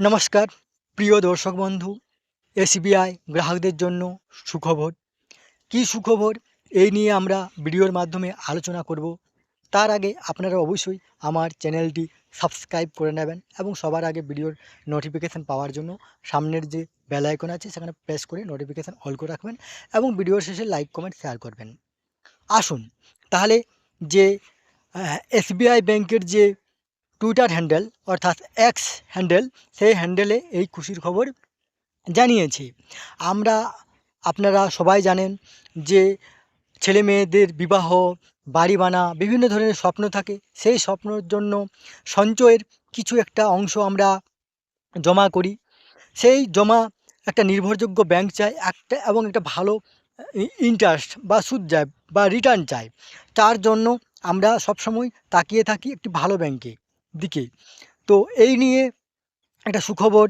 নমস্কার, প্রিয় দর্শক বন্ধু, এসবিআই গ্রাহকদের জন্য সুখবর। কী সুখবর? এই নিয়ে আমরা ভিডিওর মাধ্যমে আলোচনা করব। তার আগে আপনারা অবশ্যই আমার চ্যানেলটি সাবস্ক্রাইব করে নেবেন এবং সবার আগে ভিডিওর নোটিফিকেশান পাওয়ার জন্য সামনের যে বেল আইকন আছে সেখানে প্রেস করে নোটিফিকেশান অল করে রাখবেন এবং ভিডিওর শেষে লাইক কমেন্ট শেয়ার করবেন। আসুন, তাহলে যে এসবিআই ব্যাংকের যে টুইটার হ্যান্ডেল, অর্থাৎ এক্স হ্যান্ডেল, সেই হ্যান্ডেলে এই খুশির খবর জানিয়েছে। আমরা, আপনারা সবাই জানেন যে ছেলে মেয়েদের বিবাহ, বাড়ি বানা, বিভিন্ন ধরনের স্বপ্ন থাকে। সেই স্বপ্নর জন্য সঞ্চয়ের কিছু একটা অংশ আমরা জমা করি। সেই জমা একটা নির্ভরযোগ্য ব্যাংক চাই একটা এবং একটা ভালো ইন্টারেস্ট বা সুদ যায় বা রিটার্ন চাই তার জন্য আমরা সবসময় তাকিয়ে থাকি একটি ভালো ব্যাংকে। দিকে তো এই নিয়ে একটা সুখবর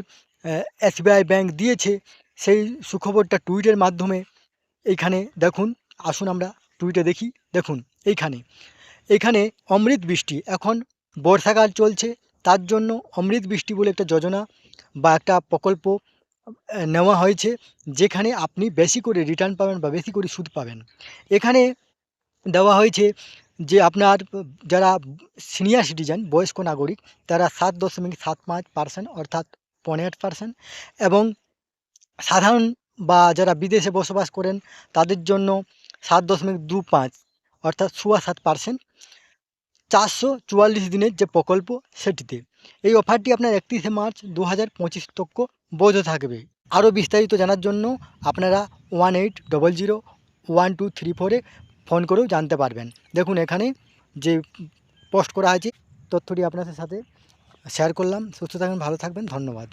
এসবিআই ব্যাংক দিয়েছে। সেই সুখবরটা টুইটের মাধ্যমে এইখানে দেখুন, আসুন আমরা টুইটে দেখি। দেখুন, এইখানে। এইখানে অমৃত বৃষ্টি, এখন বর্ষাকাল চলছে, তার জন্য অমৃত বৃষ্টি বলে একটা যোজনা বা একটা প্রকল্প নেওয়া হয়েছে, যেখানে আপনি বেশি করে রিটার্ন পাবেন বা বেশি করে সুদ পাবেন। এখানে দেওয়া হয়েছে যে আপনার, যারা সিনিয়র সিটিজেন বয়স্ক নাগরিক, তারা সাত দশমিক সাত পাঁচ পার্সেন্ট অর্থাৎ পনেরো পার্সেন্ট এবং সাধারণ বা যারা বিদেশে বসবাস করেন, তাদের জন্য সাত দশমিক দু পাঁচ অর্থাৎ সোয়া সাত পার্সেন্ট চারশো চুয়াল্লিশ দিনের যে প্রকল্প সেটিতে। এই অফারটি আপনার একত্রিশে মার্চ দু হাজার পঁচিশ তক্ক বৈধ থাকবে। আরও বিস্তারিত জানার জন্য আপনারা one eight double zero one two three ফোরে ফোন করেও জানতে পারবেন। দেখুন, এখানে যে পোস্ট করা আছে, তথ্যটি আপনাদের সাথে শেয়ার করলাম। সুস্থ থাকবেন, ভালো থাকবেন, ধন্যবাদ।